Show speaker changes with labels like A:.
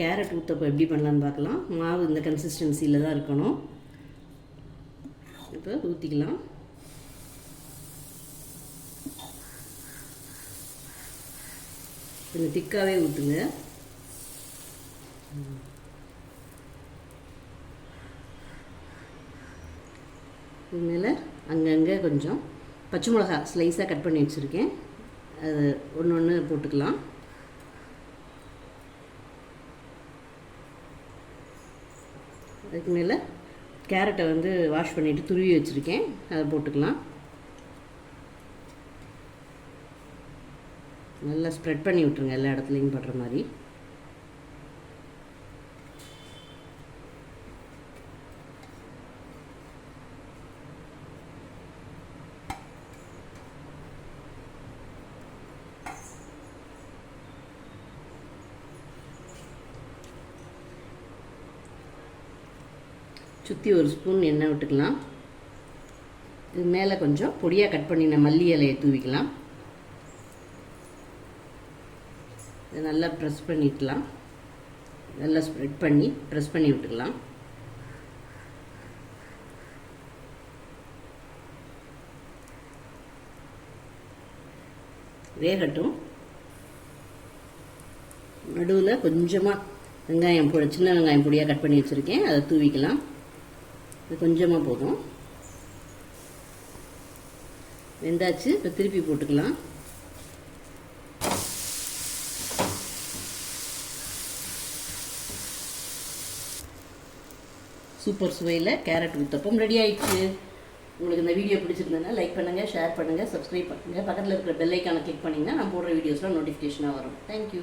A: Carrot ஊற்றப்போ எப்படி பண்ணலான்னு பார்க்கலாம். மாவு இந்த கன்சிஸ்டன்சியில் தான் இருக்கணும். இப்போ ஊற்றிக்கலாம் கொஞ்சம் திக்காகவே ஊற்றுங்க இது மேலே அங்கங்கே கொஞ்சம் பச்சை மிளகா ஸ்லைஸாக கட் பண்ணி வச்சுருக்கேன். அது ஒன்று ஒன்று போட்டுக்கலாம். அதுக்கு மேலே கேரட்டை வந்து வாஷ் பண்ணிவிட்டு துருவி வச்சுருக்கேன். அதை போட்டுக்கலாம். நல்லா ஸ்ப்ரெட் பண்ணி விட்ருங்க எல்லா இடத்துலையும் படுற மாதிரி. சுற்றி ஒரு ஸ்பூன் எண்ணெய் விட்டுக்கலாம். இது மேலே கொஞ்சம் பொடியாக கட் பண்ணின மல்லி இலையை தூவிக்கலாம். இதை நல்லா ப்ரெஸ் பண்ணிக்கலாம். நல்லா ஸ்ப்ரெட் பண்ணி ப்ரெஸ் பண்ணி விட்டுக்கலாம். வேகட்டும். நடுவில் கொஞ்சமாக வெங்காயம் பொடி சின்ன வெங்காயம் பொடியாக கட் பண்ணி வச்சுருக்கேன். அதை தூவிக்கலாம். இது கொஞ்சமாக போதும். வெந்தாச்சு இப்போ திருப்பி போட்டுக்கலாம். சூப்பர் சுவையில் கேரட் ஊத்தப்பம் ரெடி ஆயிடுச்சு. உங்களுக்கு இந்த வீடியோ பிடிச்சிருந்ததுன்னா லைக் பண்ணுங்கள் ஷேர் பண்ணுங்கள் சப்ஸ்கிரைப் பண்ணுங்கள் பக்கத்தில் இருக்கிற பெல்லைக்கான கிளிக் பண்ணிங்கன்னா நான் போடுற வீடியோஸ்லாம் நோட்டிஃபிகேஷனாக வரும். தேங்க்யூ